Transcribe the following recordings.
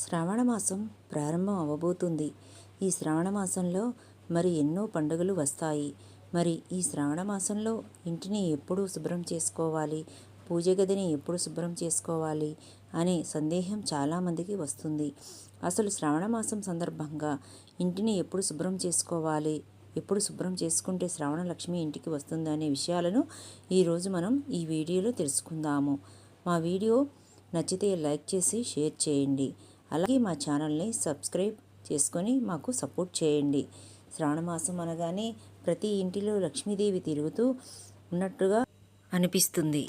శ్రావణ మాసం ప్రారంభం అవ్వబోతుంది ఈ శ్రావణ మాసంలో మరి ఎన్నో పండుగలు వస్తాయి. మరి ఈ శ్రావణ మాసంలో ఇంటిని ఎప్పుడు శుభ్రం చేసుకోవాలి? పూజ గదిని ఎప్పుడు శుభ్రం చేసుకోవాలి? అనే సందేహం చాలామందికి వస్తుంది. అసలు శ్రావణ మాసం సందర్భంగా ఇంటిని ఎప్పుడు శుభ్రం చేసుకోవాలి? ఎప్పుడు శుభ్రం చేసుకుంటే శ్రావణ లక్ష్మి ఇంటికి వస్తుంది అనే విషయాలను ఈరోజు మనం ఈ వీడియోలో తెలుసుకుందాము. మా వీడియో నచ్చితే లైక్ చేసి షేర్ చేయండి. అలాగే మా ఛానల్ని సబ్స్క్రైబ్ చేసుకొని మాకు సపోర్ట్ చేయండి. శ్రావణమాసం అనగానే ప్రతి ఇంటిలో లక్ష్మీదేవి తిరుగుతూ ఉన్నట్టుగా అనిపిస్తుంది.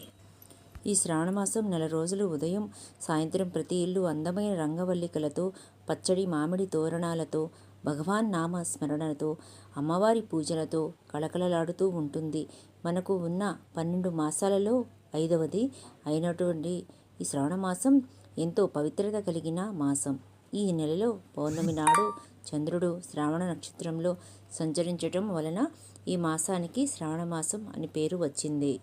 ఈ శ్రావణమాసం నెల రోజులు ఉదయం సాయంత్రం ప్రతి ఇల్లు అందమైన రంగవల్లికలతో పచ్చడి మామిడి తోరణాలతో భగవాన్ నామ స్మరణతో అమ్మవారి పూజలతో కళకళలాడుతూ ఉంటుంది. మనకు ఉన్న పన్నెండు మాసాలలో ఐదవది అయినటువంటి ఈ శ్రావణ మాసం ఎంతో పవిత్రత కలిగిన మాసం. ఈ నెలలో పౌర్ణమి నాడు చంద్రుడు శ్రావణ నక్షత్రంలో సంచరించటం వలన ఈ మాసానికి శ్రావణ మాసం అని పేరు వచ్చింది.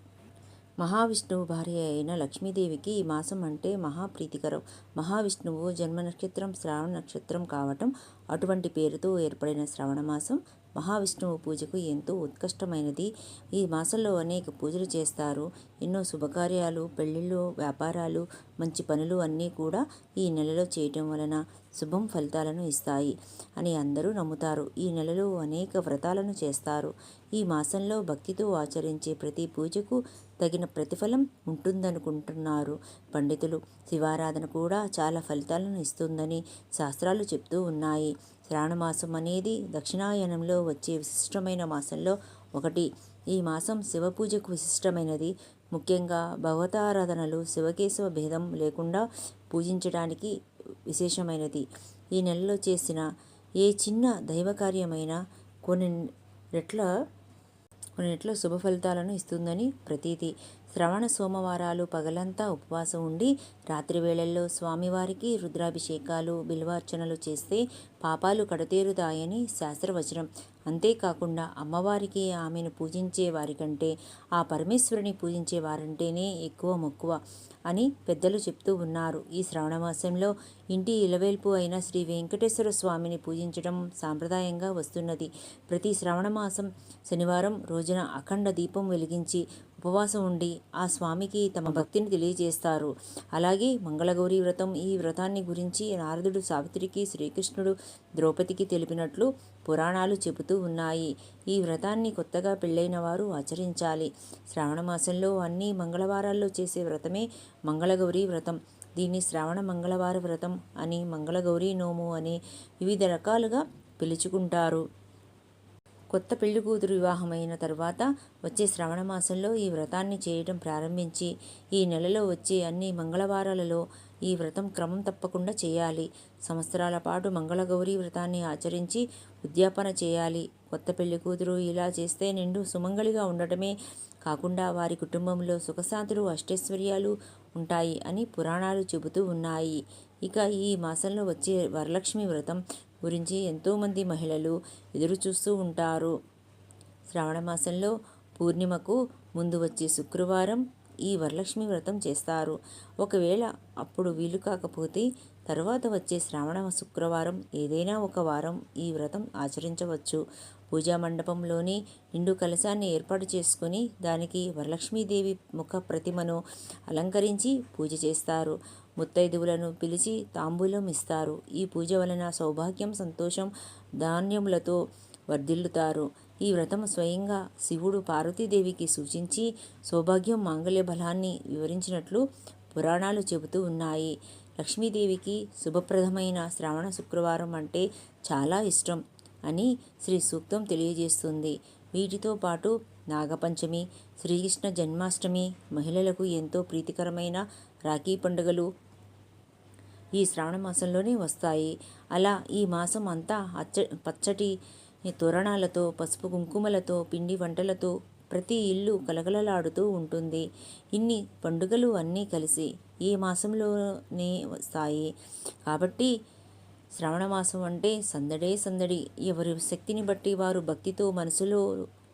మహావిష్ణువు భార్య అయిన లక్ష్మీదేవికి ఈ మాసం అంటే మహాప్రీతికరం. మహావిష్ణువు జన్మ నక్షత్రం శ్రావణ నక్షత్రం కావటం అటువంటి పేరుతో ఏర్పడిన శ్రావణ మాసం మహావిష్ణువు పూజకు ఎంతో ఉత్కృష్టమైనది. ఈ మాసంలో అనేక పూజలు చేస్తారు. ఎన్నో శుభకార్యాలు పెళ్ళిళ్ళు వ్యాపారాలు మంచి పనులు అన్నీ కూడా ఈ నెలలో చేయటం వలన శుభం ఫలితాలను ఇస్తాయి అని అందరూ నమ్ముతారు. ఈ నెలలో అనేక వ్రతాలను చేస్తారు. ఈ మాసంలో భక్తితో ఆచరించే ప్రతి పూజకు తగిన ప్రతిఫలం ఉంటుందనుకుంటున్నారు పండితులు. శివారాధన కూడా చాలా ఫలితాలను ఇస్తుందని శాస్త్రాలు చెప్తూ ఉన్నాయి. శ్రావణమాసం అనేది దక్షిణాయనంలో వచ్చే విశిష్టమైన మాసంలో ఒకటి. ఈ మాసం శివ పూజకు విశిష్టమైనది. ముఖ్యంగా భగవతారాధనలు శివకేశవ భేదం లేకుండా పూజించడానికి విశేషమైనది. ఈ నెలలో చేసిన ఏ చిన్న దైవకార్యమైన కొన్ని రెట్ల కొన్ని రెట్ల కొన్నిట్లో శుభ ఫలితాలను ఇస్తుందని ప్రతీతి. శ్రవణ సోమవారాలు పగలంతా ఉపవాసం ఉండి రాత్రి వేళల్లో స్వామివారికి రుద్రాభిషేకాలు బిల్వార్చనలు చేస్తే పాపాలు కడతేరుతాయని శాస్త్రవచనం. అంతేకాకుండా అమ్మవారికి ఆమెను పూజించే వారికంటే ఆ పరమేశ్వరుని పూజించే వారంటేనే ఎక్కువ మక్కువ అని పెద్దలు చెప్తూ ఉన్నారు. ఈ శ్రావణ మాసంలో ఇంటి ఇలవేల్పు అయిన శ్రీ వెంకటేశ్వర స్వామిని పూజించడం సాంప్రదాయంగా వస్తున్నది. ప్రతి శ్రావణ మాసం శనివారం రోజున అఖండ దీపం వెలిగించి ఉపవాసం ఉండి ఆ స్వామికి తమ భక్తిని తెలియజేస్తారు. అలాగే మంగళగౌరి వ్రతం ఈ వ్రతాన్ని గురించి నారదుడు సావిత్రికి శ్రీకృష్ణుడు ద్రౌపదికి తెలిపినట్లు పురాణాలు చెబుతూ ఉన్నాయి. ఈ వ్రతాన్ని కొత్తగా పెళ్ళైన వారు ఆచరించాలి. శ్రావణ మాసంలో అన్ని మంగళవారాల్లో చేసే వ్రతమే మంగళగౌరి వ్రతం. దీన్ని శ్రావణ మంగళవార వ్రతం అని మంగళగౌరి నోము అని వివిధ రకాలుగా పిలుచుకుంటారు. కొత్త పెళ్ళి కూతురు వివాహమైన తర్వాత వచ్చే శ్రవణ మాసంలో ఈ వ్రతాన్ని చేయడం ప్రారంభించి ఈ నెలలో వచ్చే అన్ని మంగళవారాలలో ఈ వ్రతం క్రమం తప్పకుండా చేయాలి. సంవత్సరాల పాటు మంగళగౌరీ వ్రతాన్ని ఆచరించి ఉద్యాపన చేయాలి. కొత్త పెళ్ళి కూతురు ఇలా చేస్తే నిండు సుమంగళిగా ఉండటమే కాకుండా వారి కుటుంబంలో సుఖశాంతులు అష్టైశ్వర్యాలు ఉంటాయి అని పురాణాలు చెబుతూ ఉన్నాయి. ఇక ఈ మాసంలో వచ్చే వరలక్ష్మి వ్రతం గురించి ఎంతోమంది మహిళలు ఎదురు చూస్తూ ఉంటారు. శ్రావణ మాసంలో పూర్ణిమకు ముందు వచ్చే శుక్రవారం ఈ వరలక్ష్మి వ్రతం చేస్తారు. ఒకవేళ అప్పుడు వీలు కాకపోతే తర్వాత వచ్చే శ్రావణ శుక్రవారం ఏదైనా ఒక వారం ఈ వ్రతం ఆచరించవచ్చు. పూజా మండపంలోని నిండు కలశాన్ని ఏర్పాటు చేసుకుని దానికి వరలక్ష్మీదేవి ముఖ ప్రతిమను అలంకరించి పూజ చేస్తారు. ముత్తైదువులను పిలిచి తాంబూలం ఇస్తారు. ఈ పూజ వలన సౌభాగ్యం సంతోషం ధాన్యములతో వర్ధిల్లుతారు. ఈ వ్రతం స్వయంగా శివుడు పార్వతీదేవికి సూచించి సౌభాగ్యం మాంగళ్య బలాన్ని వివరించినట్లు పురాణాలు చెబుతూ ఉన్నాయి. లక్ష్మీదేవికి శుభప్రదమైన శ్రావణ శుక్రవారం అంటే చాలా ఇష్టం అని శ్రీ సూక్తం తెలియజేస్తుంది. వీటితో పాటు నాగపంచమి శ్రీకృష్ణ జన్మాష్టమి మహిళలకు ఎంతో ప్రీతికరమైన రాఖీ పండుగలు ఈ శ్రావణ మాసంలోనే వస్తాయి. అలా ఈ మాసం అంతా అచ్చ పచ్చటి తోరణాలతో పసుపు కుంకుమలతో పిండి వంటలతో ప్రతి ఇల్లు కలగలలాడుతూ ఉంటుంది. ఇన్ని పండుగలు అన్నీ కలిసి ఈ మాసంలోనే వస్తాయి. కాబట్టి శ్రావణమాసం అంటే సందడే సందడి. ఎవరి శక్తిని బట్టి వారు భక్తితో మనసులో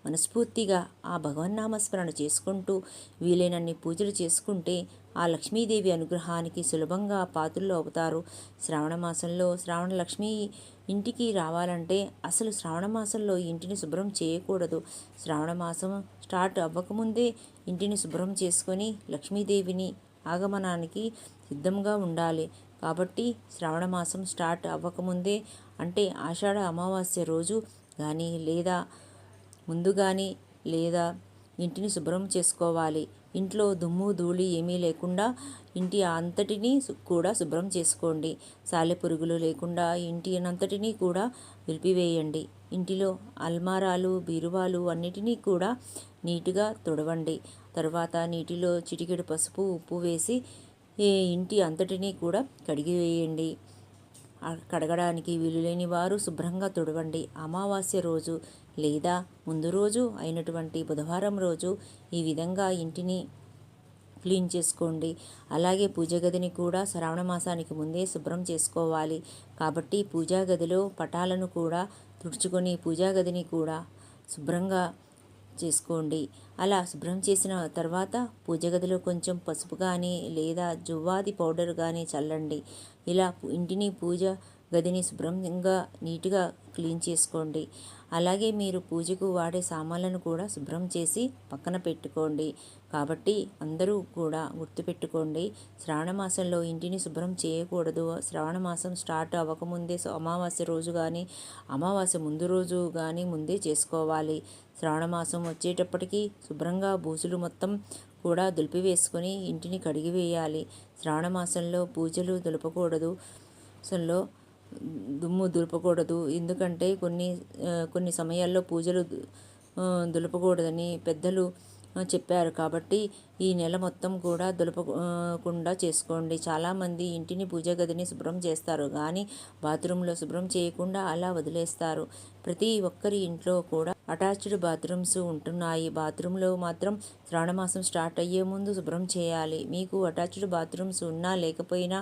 మనస్ఫూర్తిగా ఆ భగవన్నామస్మరణ చేసుకుంటూ వీలైనన్ని పూజలు చేసుకుంటే ఆ లక్ష్మీదేవి అనుగ్రహానికి సులభంగా పాత్రలు అవుతారు. శ్రావణ మాసంలో శ్రావణ లక్ష్మి ఇంటికి రావాలంటే అసలు శ్రావణ మాసంలో ఇంటిని శుభ్రం చేయకూడదు. శ్రావణ మాసం స్టార్ట్ అవ్వకముందే ఇంటిని శుభ్రం చేసుకొని లక్ష్మీదేవిని ఆగమనానికి సిద్ధంగా ఉండాలి. కాబట్టి శ్రావణ మాసం స్టార్ట్ అవ్వకముందే అంటే ఆషాఢ అమావాస్య రోజు కానీ లేదా ముందు కానీ లేదా ఇంటిని శుభ్రం చేసుకోవాలి. ఇంట్లో దుమ్ము ధూళి ఏమీ లేకుండా ఇంటి అంతటినీ కూడా శుభ్రం చేసుకోండి. సాలెపురుగులు లేకుండా ఇంటి అంతటినీ కూడా నిలిపివేయండి ఇంటిలో అల్మారాలు బీరువాలు అన్నిటినీ కూడా నీట్గా తుడవండి. తర్వాత నీటిలో చిటికెడు పసుపు ఉప్పు వేసి ఇంటి అంతటినీ కూడా కడిగివేయండి. కడగడానికి వీలులేని వారు శుభ్రంగా తుడవండి. అమావాస్య రోజు లేదా ముందు రోజు అయినటువంటి బుధవారం రోజు ఈ విధంగా ఇంటిని క్లీన్ చేసుకోండి. అలాగే పూజ గదిని కూడా శ్రావణ మాసానికి ముందే శుభ్రం చేసుకోవాలి. కాబట్టి పూజా గదిలో పటాలను కూడా తుడుచుకొని పూజా గదిని కూడా శుభ్రంగా చేసుకోండి. అలా శుభ్రం చేసిన తర్వాత పూజ గదిలో కొంచెం పసుపు కానీ లేదా జువ్వాది పౌడర్ కానీ చల్లండి. ఇలా ఇంటిని పూజ గదిని శుభ్రంగా నీట్గా క్లీన్ చేసుకోండి. అలాగే మీరు పూజకు వాడే సామాన్లను కూడా శుభ్రం చేసి పక్కన పెట్టుకోండి. కాబట్టి అందరూ కూడా గుర్తుపెట్టుకోండి శ్రావణ మాసంలో ఇంటిని శుభ్రం చేయకూడదు. శ్రావణ మాసం స్టార్ట్ అవ్వకముందే అమావాస్య రోజు కానీ అమావాస్య ముందు రోజు కానీ ముందే చేసుకోవాలి. శ్రావణ మాసం వచ్చేటప్పటికి శుభ్రంగా బూజులు మొత్తం కూడా దులిపివేసుకొని ఇంటిని కడిగివేయాలి. శ్రావణ మాసంలో పూజలు దులపకూడదు. అసలు దుమ్ము దులపకూడదు. ఎందుకంటే కొన్ని కొన్ని సమయాల్లో పూజలు దులపకూడదని పెద్దలు చెప్పారు. కాబట్టి ఈ నెల మొత్తం కూడా దులపకుండా చేసుకోండి. చాలామంది ఇంటిని పూజ గదిని శుభ్రం చేస్తారు. కానీ బాత్రూంలో శుభ్రం చేయకుండా అలా వదిలేస్తారు. ప్రతి ఒక్కరి ఇంట్లో కూడా అటాచ్డ్ బాత్రూమ్స్ ఉంటున్నాయి. బాత్రూంలో మాత్రం శ్రావణమాసం స్టార్ట్ అయ్యే ముందు శుభ్రం చేయాలి. మీకు అటాచ్డ్ బాత్రూమ్స్ ఉన్నా లేకపోయినా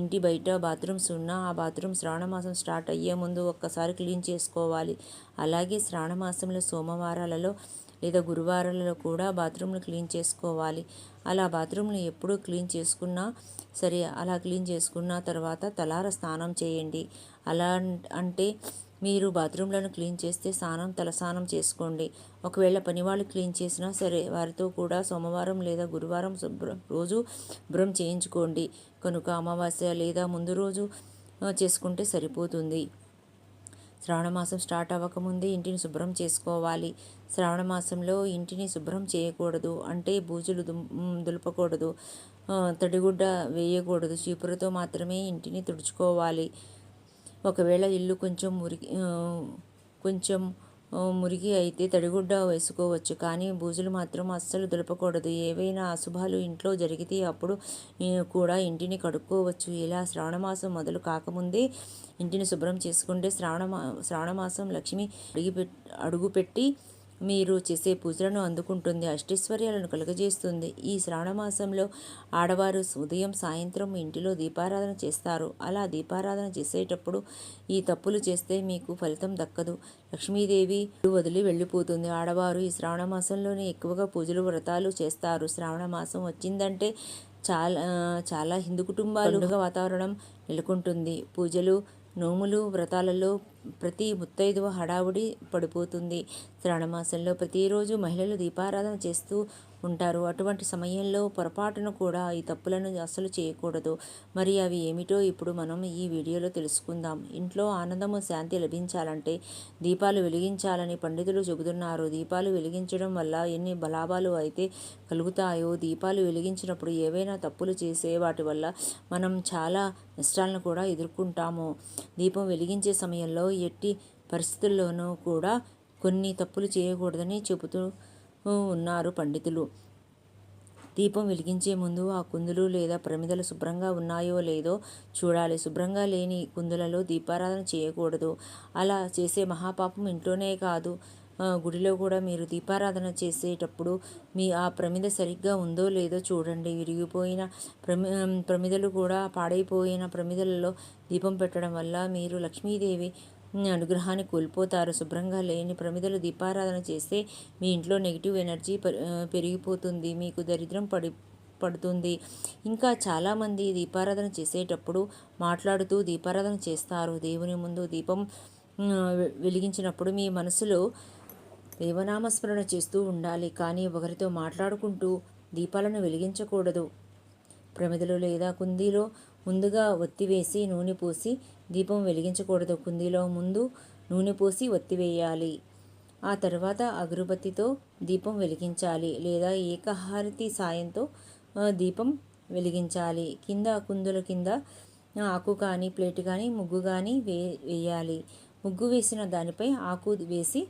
ఇంటి బయట బాత్రూమ్స్ ఉన్నా ఆ బాత్రూమ్ శ్రావణమాసం స్టార్ట్ అయ్యే ముందు ఒక్కసారి క్లీన్ చేసుకోవాలి. అలాగే శ్రావణమాసంలో సోమవారాలలో లేదా గురువారాలలో కూడా బాత్రూమ్లు క్లీన్ చేసుకోవాలి. అలా బాత్రూమ్లు ఎప్పుడు క్లీన్ చేసుకున్నా సరే అలా క్లీన్ చేసుకున్న తర్వాత తలార స్నానం చేయండి. అలా అంటే మీరు బాత్రూమ్లను క్లీన్ చేస్తే స్నానం తలస్నానం చేసుకోండి. ఒకవేళ పనివాళ్ళు క్లీన్ చేసినా సరే వారితో కూడా సోమవారం లేదా గురువారం శుభ్రం రోజు శుభ్రం చేయించుకోండి. కనుక అమావాస్య లేదా ముందు రోజు చేసుకుంటే సరిపోతుంది. శ్రావణమాసం స్టార్ట్ అవ్వకముందే ఇంటిని శుభ్రం చేసుకోవాలి. శ్రావణమాసంలో ఇంటిని శుభ్రం చేయకూడదు. అంటే బూజులు దులపకూడదు. తడిగుడ్డ వేయకూడదు. చీపురతో మాత్రమే ఇంటిని తుడుచుకోవాలి. ఒకవేళ ఇల్లు కొంచెం మురికి కొంచెం మురిగి అయితే తడిగుడ్డ వేసుకోవచ్చు. కానీ బూజులు మాత్రం అస్సలు దులపకూడదు. ఏవైనా అశుభాలు ఇంట్లో జరిగితే అప్పుడు కూడా ఇంటిని కడుక్కోవచ్చు. ఇలా శ్రావణమాసం మొదలు కాకముందే ఇంటిని శుభ్రం చేసుకుంటే శ్రావణ శ్రావణమాసం లక్ష్మి అడిగి అడుగుపెట్టి మీరు చేసే పూజలను అందుకుంటుంది అష్టైశ్వర్యాలను కలుగజేస్తుంది. ఈ శ్రావణమాసంలో ఆడవారు ఉదయం సాయంత్రం ఇంటిలో దీపారాధన చేస్తారు. అలా దీపారాధన చేసేటప్పుడు ఈ తప్పులు చేస్తే మీకు ఫలితం దక్కదు. లక్ష్మీదేవి వదిలి వెళ్ళిపోతుంది. ఆడవారు ఈ శ్రావణ మాసంలోనే ఎక్కువగా పూజలు వ్రతాలు చేస్తారు. శ్రావణ మాసం వచ్చిందంటే చాలా చాలా హిందూ కుటుంబాలుగా వాతావరణం నెలకొంటుంది. పూజలు నోములు వ్రతాలలో ప్రతి ముత్తైదువ హడావుడి పడిపోతుంది. శ్రావణమాసంలో ప్రతిరోజు మహిళలు దీపారాధన చేస్తూ ఉంటారు. అటువంటి సమయంలో పొరపాటును కూడా ఈ తప్పులను అస్సలు చేయకూడదు. మరి అవి ఏమిటో ఇప్పుడు మనం ఈ వీడియోలో తెలుసుకుందాం. ఇంట్లో ఆనందము శాంతి లభించాలంటే దీపాలు వెలిగించాలని పండితులు చెబుతున్నారు. దీపాలు వెలిగించడం వల్ల ఎన్ని బలాభాలు అయితే కలుగుతాయో దీపాలు వెలిగించినప్పుడు ఏవైనా తప్పులు చేసే వాటి వల్ల మనం చాలా నష్టాలను కూడా ఎదుర్కొంటాము. దీపం వెలిగించే సమయంలో ఎట్టి పరిస్థితుల్లోనూ కూడా కొన్ని తప్పులు చేయకూడదని చెబుతూ ఉన్నారు పండితులు. దీపం వెలిగించే ముందు ఆ కుందులు లేదా ప్రమిదలు శుభ్రంగా ఉన్నాయో లేదో చూడాలి. శుభ్రంగా లేని కుందులలో దీపారాధన చేయకూడదు. అలా చేసే మహాపాపం ఇంట్లోనే కాదు. గుడిలో కూడా మీరు దీపారాధన చేసేటప్పుడు మీ ఆ ప్రమిద సరిగ్గా ఉందో లేదో చూడండి. విరిగిపోయిన ప్రమి ప్రమిదలు కూడా పాడైపోయిన ప్రమిదలలో దీపం పెట్టడం వల్ల మీరు లక్ష్మీదేవి అనుగ్రహాన్ని కోల్పోతారు. శుభ్రంగా లేని ప్రమిదలు దీపారాధన చేస్తే మీ ఇంట్లో నెగిటివ్ ఎనర్జీ పెరిగిపోతుంది. మీకు దరిద్రం పడి పడుతుంది. ఇంకా చాలామంది దీపారాధన చేసేటప్పుడు మాట్లాడుతూ దీపారాధన చేస్తారు. దేవుని ముందు దీపం వెలిగించినప్పుడు మీ మనసులో దేవనామస్మరణ చేస్తూ ఉండాలి. కానీ ఒకరితో మాట్లాడుకుంటూ దీపాలను వెలిగించకూడదు. ప్రమిదలు లేదా కుందీలో ముందుగా ఒత్తి వేసి నూనె పోసి దీపం వెలిగించకూడదు. కుందీలో ముందు నూనె పోసి ఒత్తి వేయాలి. ఆ తర్వాత అగరుబత్తితో దీపం వెలిగించాలి లేదా ఏకహారతి సాయంతో దీపం వెలిగించాలి. కింద కుందుల కింద ఆకు కానీ ప్లేట్ కానీ ముగ్గు కానీ వే వేయాలి. ముగ్గు వేసిన దానిపై ఆకు వేసి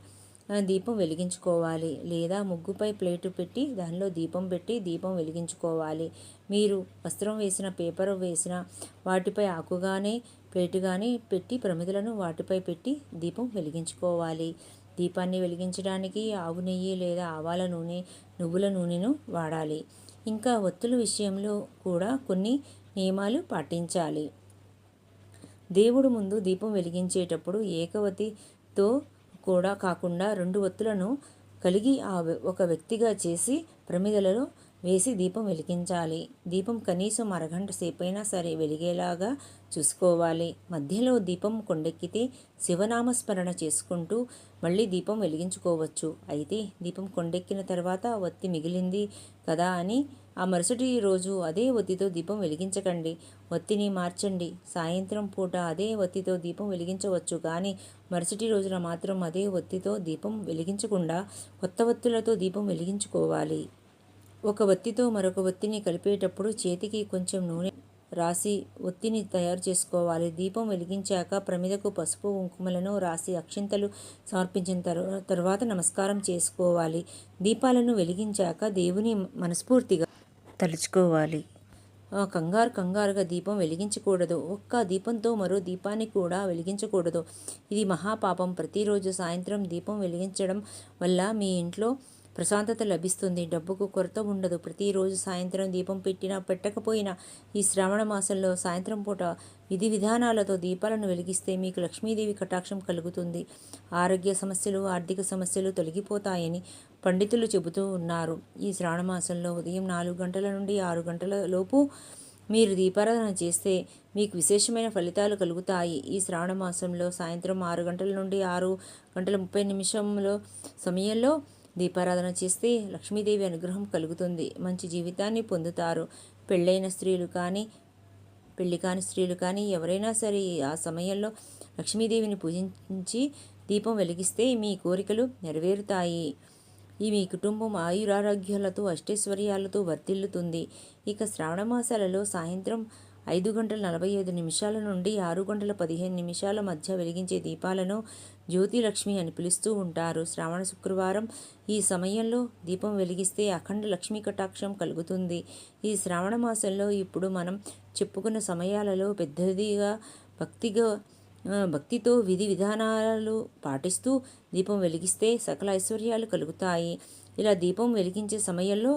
దీపం వెలిగించుకోవాలి. లేదా ముగ్గుపై ప్లేటు పెట్టి దానిలో దీపం పెట్టి దీపం వెలిగించుకోవాలి. మీరు వస్త్రం వేసిన పేపర్ వేసిన వాటిపై ఆకుగానే ప్లేటు కానీ పెట్టి ప్రమిదలను వాటిపై పెట్టి దీపం వెలిగించుకోవాలి. దీపాన్ని వెలిగించడానికి ఆవు నెయ్యి లేదా ఆవాల నూనె నువ్వుల నూనెను వాడాలి. ఇంకా ఒత్తుల విషయంలో కూడా కొన్ని నియమాలు పాటించాలి. దేవుడు ముందు దీపం వెలిగించేటప్పుడు ఏకవతితో కూడా కాకుండా రెండు ఒత్తులను కలిగి ఆ ఒక వ్యక్తిగా చేసి ప్రమిదలలో వేసి దీపం వెలిగించాలి. దీపం కనీసం అరగంట సేపైనా సరే వెలిగేలాగా చూసుకోవాలి. మధ్యలో దీపం కొండెక్కితే శివనామస్మరణ చేసుకుంటూ మళ్ళీ దీపం వెలిగించుకోవచ్చు. అయితే దీపం కొండెక్కిన తర్వాత ఒత్తి మిగిలింది కదా అని ఆ మరుసటి రోజు అదే ఒత్తితో దీపం వెలిగించకండి. ఒత్తిని మార్చండి. సాయంత్రం పూట అదే ఒత్తితో దీపం వెలిగించవచ్చు. కానీ మరుసటి రోజున మాత్రం అదే ఒత్తితో దీపం వెలిగించకుండా కొత్త ఒత్తులతో దీపం వెలిగించుకోవాలి. ఒక ఒత్తితో మరొక ఒత్తిని కలిపేటప్పుడు చేతికి కొంచెం నూనె రాసి ఒత్తిని తయారు చేసుకోవాలి. దీపం వెలిగించాక ప్రమిదకు పసుపు కుంకుమలను రాసి అక్షింతలు సమర్పించిన తర్వాత నమస్కారం చేసుకోవాలి. దీపాలను వెలిగించాక దేవుని మనస్ఫూర్తిగా తలుచుకోవాలి. కంగారు కంగారుగా దీపం వెలిగించకూడదు. ఒక్క దీపంతో మరో దీపాన్ని కూడా వెలిగించకూడదు. ఇది మహాపాపం. ప్రతిరోజు సాయంత్రం దీపం వెలిగించడం వల్ల మీ ఇంట్లో ప్రశాంతత లభిస్తుంది. డబ్బుకు కొరత ఉండదు. ప్రతిరోజు సాయంత్రం దీపం పెట్టినా పెట్టకపోయినా ఈ శ్రావణ మాసంలో సాయంత్రం పూట విధి విధానాలతో దీపాలను వెలిగిస్తే మీకు లక్ష్మీదేవి కటాక్షం కలుగుతుంది. ఆరోగ్య సమస్యలు ఆర్థిక సమస్యలు తొలగిపోతాయని పండితులు చెబుతూ ఉన్నారు. ఈ శ్రావణ మాసంలో ఉదయం నాలుగు గంటల నుండి ఆరు గంటల లోపు మీరు దీపారాధన చేస్తే మీకు విశేషమైన ఫలితాలు కలుగుతాయి. ఈ శ్రావణ మాసంలో సాయంత్రం ఆరు గంటల నుండి ఆరు గంటల ముప్పై నిమిషంలో సమయంలో దీపారాధన చేస్తే లక్ష్మీదేవి అనుగ్రహం కలుగుతుంది. మంచి జీవితాన్ని పొందుతారు. పెళ్ళైన స్త్రీలు కానీ పెళ్ళి కాని స్త్రీలు కానీ ఎవరైనా సరే ఆ సమయంలో లక్ష్మీదేవిని పూజించి దీపం వెలిగిస్తే మీ కోరికలు నెరవేరుతాయి. ఈ మీ కుటుంబం ఆయురారోగ్యాలతో అష్టైశ్వర్యాలతో వర్తిల్లుతుంది ఇక శ్రావణ మాసాలలో సాయంత్రం ఐదు గంటల నలభై ఐదు నిమిషాల నుండి ఆరు గంటల పదిహేను నిమిషాల మధ్య వెలిగించే దీపాలను జ్యోతిలక్ష్మి అని పిలుస్తూ ఉంటారు. శ్రావణ శుక్రవారం ఈ సమయంలో దీపం వెలిగిస్తే అఖండ లక్ష్మీ కటాక్షం కలుగుతుంది. ఈ శ్రావణ మాసంలో ఇప్పుడు మనం చెప్పుకున్న సమయాలలో పెద్దదిగా భక్తిగా భక్తితో విధి విధానాలు పాటిస్తూ దీపం వెలిగిస్తే సకల ఐశ్వర్యాలు కలుగుతాయి. ఇలా దీపం వెలిగించే సమయంలో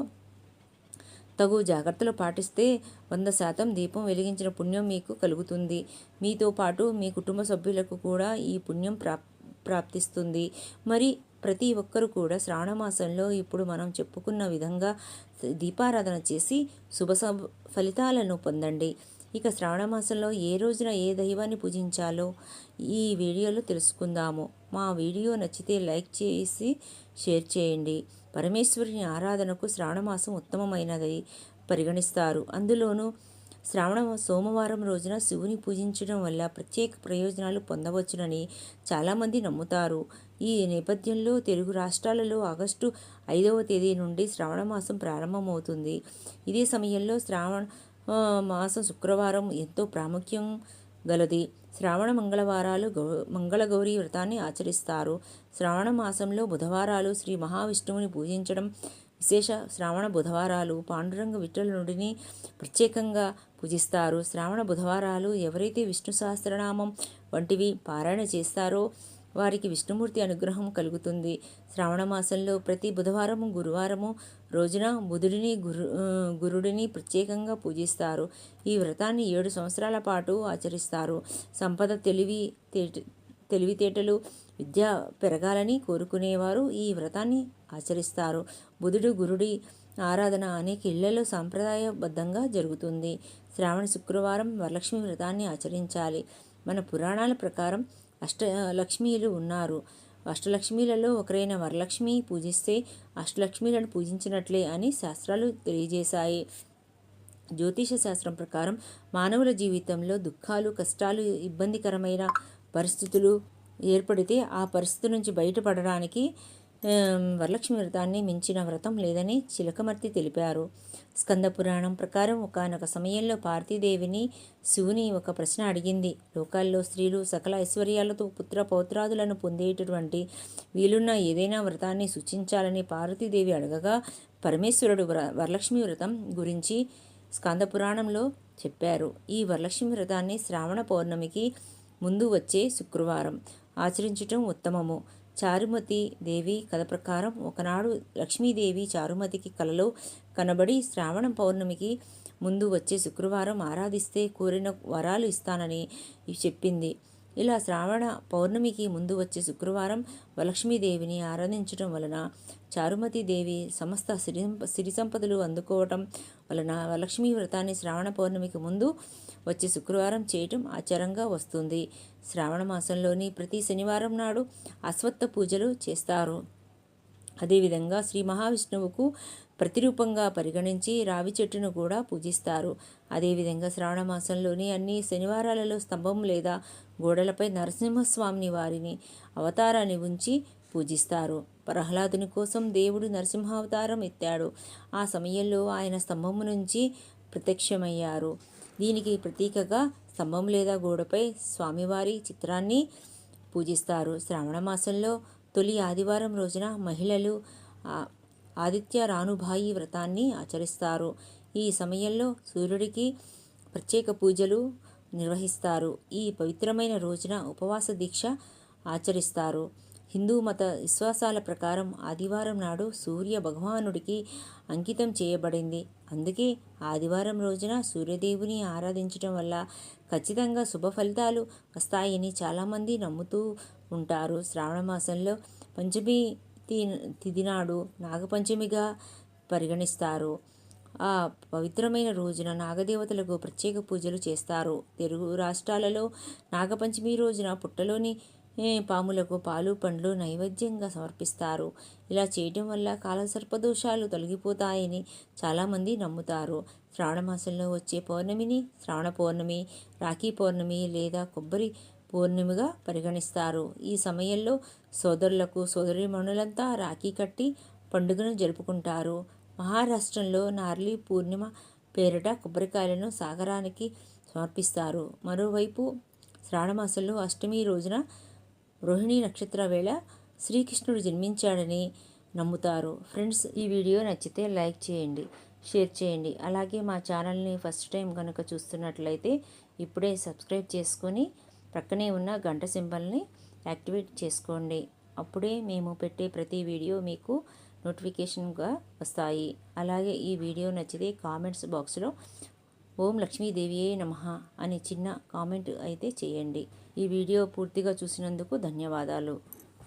తగు జాగ్రత్తలు పాటిస్తే వంద శాతం దీపం వెలిగించిన పుణ్యం మీకు కలుగుతుంది. మీతో పాటు మీ కుటుంబ సభ్యులకు కూడా ఈ పుణ్యం ప్రాప్ ప్రాప్తిస్తుంది. మరి ప్రతి ఒక్కరు కూడా శ్రావణ మాసంలో ఇప్పుడు మనం చెప్పుకున్న విధంగా దీపారాధన చేసి శుభ ఫలితాలను పొందండి. ఇక శ్రావణ మాసంలో ఏ రోజున ఏ దైవాన్ని పూజించాలో ఈ వీడియోలో తెలుసుకుందాము. మా వీడియో నచ్చితే లైక్ చేసి షేర్ చేయండి. పరమేశ్వరుని ఆరాధనకు శ్రావణమాసం ఉత్తమమైనది పరిగణిస్తారు. అందులోనూ శ్రావణ సోమవారం రోజున శివుని పూజించడం వల్ల ప్రత్యేక ప్రయోజనాలు పొందవచ్చునని చాలామంది నమ్ముతారు. ఈ నేపథ్యంలో తెలుగు రాష్ట్రాలలో ఆగస్టు ఐదవ తేదీ నుండి శ్రావణ మాసం ప్రారంభమవుతుంది. ఇదే సమయంలో శ్రావణ మాసం శుక్రవారం ఎంతో ప్రాముఖ్యం గలది. శ్రావణ మంగళవారాలు గౌ మంగళగౌరి వ్రతాన్ని ఆచరిస్తారు. శ్రావణ మాసంలో బుధవారాలు శ్రీ మహావిష్ణువుని పూజించడం విశేష శ్రావణ బుధవారాలు. పాండురంగ నుండిని ప్రత్యేకంగా పూజిస్తారు. శ్రావణ బుధవారాలు ఎవరైతే విష్ణు సహస్రనామం వంటివి పారాయణ చేస్తారో వారికి విష్ణుమూర్తి అనుగ్రహం కలుగుతుంది. శ్రావణ మాసంలో ప్రతి బుధవారము గురువారము రోజున బుధుడిని గురు గురుడిని ప్రత్యేకంగా పూజిస్తారు. ఈ వ్రతాన్ని ఏడు సంవత్సరాల పాటు ఆచరిస్తారు. సంపద తెలివి తెలివితేటలు విద్య పెరగాలని కోరుకునేవారు ఈ వ్రతాన్ని ఆచరిస్తారు. బుధుడు గురుడి ఆరాధన అనేక ఇళ్ళలో సాంప్రదాయబద్ధంగా జరుగుతుంది. శ్రావణ శుక్రవారం వరలక్ష్మి వ్రతాన్ని ఆచరించాలి. మన పురాణాల ప్రకారం అష్టలక్ష్మీలు ఉన్నారు. అష్టలక్ష్మీలలో ఒకరైన వరలక్ష్మి పూజిస్తే అష్టలక్ష్మీలను పూజించినట్లే అని శాస్త్రాలు తెలియజేశాయి. జ్యోతిష శాస్త్రం ప్రకారం మానవుల జీవితంలో దుఃఖాలు కష్టాలు ఇబ్బందికరమైన పరిస్థితులు ఏర్పడితే ఆ పరిస్థితి నుంచి బయటపడడానికి వరలక్ష్మి వ్రతాన్ని మించిన వ్రతం లేదని చిలకమర్తి తెలిపారు. స్కంద పురాణం ప్రకారం ఒకనొక సమయంలో పార్థిదేవిని శివుని ఒక ప్రశ్న అడిగింది. లోకాల్లో స్త్రీలు సకల ఐశ్వర్యాలతో పుత్ర పౌత్రాదులను పొందేటటువంటి వీలున్న ఏదైనా వ్రతాన్ని సూచించాలని పార్వతీదేవి అడగగా పరమేశ్వరుడు వరలక్ష్మి వ్రతం గురించి స్కంద పురాణంలో చెప్పారు. ఈ వరలక్ష్మి వ్రతాన్ని శ్రావణ పౌర్ణమికి ముందు వచ్చే శుక్రవారం. ఆచరించటం ఉత్తమము. చారుమతి దేవి కథ ప్రకారం ఒకనాడు లక్ష్మీదేవి చారుమతికి కలలో కనబడి శ్రావణ పౌర్ణమికి ముందు వచ్చే శుక్రవారం ఆరాధిస్తే కోరిన వరాలు ఇస్తానని చెప్పింది. ఇలా శ్రావణ పౌర్ణమికి ముందు వచ్చే శుక్రవారం వలక్ష్మీదేవిని ఆరాధించడం వలన చారుమతి దేవి సమస్త సిరి సిరి సంపదలు అందుకోవటం వలన వరలక్ష్మీ వ్రతాన్ని శ్రావణ పౌర్ణమికి ముందు వచ్చే శుక్రవారం చేయటం ఆచారంగా వస్తుంది. శ్రావణ మాసంలోని ప్రతి శనివారం నాడు అశ్వత్థ పూజలు చేస్తారు. అదేవిధంగా శ్రీ మహావిష్ణువుకు ప్రతిరూపంగా పరిగణించి రావి చెట్టును కూడా పూజిస్తారు. అదేవిధంగా శ్రావణ మాసంలోని అన్ని శనివారాలలో స్తంభం లేదా గోడలపై నరసింహస్వామిని వారిని అవతారాన్ని ఉంచి పూజిస్తారు. ప్రహ్లాదుని కోసం దేవుడు నరసింహావతారం ఎత్తాడు. ఆ సమయంలో ఆయన స్తంభము నుంచి ప్రత్యక్షమయ్యారు. దీనికి ప్రతీకగా స్తంభం లేదా గోడపై స్వామివారి చిత్రాన్ని పూజిస్తారు. శ్రావణ మాసంలో తొలి ఆదివారం రోజున మహిళలు ఆదిత్య రానుభాయి వ్రతాన్ని ఆచరిస్తారు. ఈ సమయంలో సూర్యుడికి ప్రత్యేక పూజలు నిర్వహిస్తారు. ఈ పవిత్రమైన రోజున ఉపవాస దీక్ష ఆచరిస్తారు. హిందూ మత విశ్వాసాల ప్రకారం ఆదివారం నాడు సూర్య భగవానుడికి అంకితం చేయబడింది. అందుకే ఆదివారం రోజున సూర్యదేవుని ఆరాధించడం వల్ల ఖచ్చితంగా శుభ ఫలితాలు వస్తాయని చాలామంది నమ్ముతూ ఉంటారు. శ్రావణ మాసంలో పంచమి తిథి నాడు నాగపంచమిగా పరిగణిస్తారు. ఆ పవిత్రమైన రోజున నాగదేవతలకు ప్రత్యేక పూజలు చేస్తారు. తెలుగు రాష్ట్రాలలో నాగపంచమి రోజున పుట్టలోని పాములకు పాలు పండ్లు నైవేద్యంగా సమర్పిస్తారు. ఇలా చేయడం వల్ల కాలసర్పదోషాలు తొలగిపోతాయని చాలామంది నమ్ముతారు. శ్రావణ మాసంలో వచ్చే పౌర్ణమిని శ్రావణ పౌర్ణమి రాఖీ పౌర్ణమి లేదా కొబ్బరి పూర్ణిమగా పరిగణిస్తారు. ఈ సమయంలో సోదరులకు సోదరిమణులంతా రాఖీ కట్టి పండుగను జరుపుకుంటారు. మహారాష్ట్రంలో నార్లీ పూర్ణిమ పేరిట కొబ్బరికాయలను సాగరానికి సమర్పిస్తారు. మరోవైపు శ్రావణమాసంలో అష్టమి రోజున రోహిణి నక్షత్ర వేళ శ్రీకృష్ణుడు జన్మించాడని నమ్ముతారు. ఫ్రెండ్స్ ఈ వీడియో నచ్చితే లైక్ చేయండి షేర్ చేయండి. అలాగే మా ఛానల్ని ఫస్ట్ టైం కనుక చూస్తున్నట్లయితే ఇప్పుడే సబ్స్క్రైబ్ చేసుకొని ప్రక్కనే ఉన్న గంట సింబల్ని యాక్టివేట్ చేసుకోండి. అప్పుడే మేము పెట్టే ప్రతి వీడియో మీకు నోటిఫికేషన్గా వస్తాయి. అలాగే ఈ వీడియో నచ్చితే కామెంట్స్ బాక్స్లో ఓం లక్ష్మీదేవియే నమ అని చిన్న కామెంట్ అయితే చేయండి. ఈ వీడియో పూర్తిగా చూసినందుకు ధన్యవాదాలు.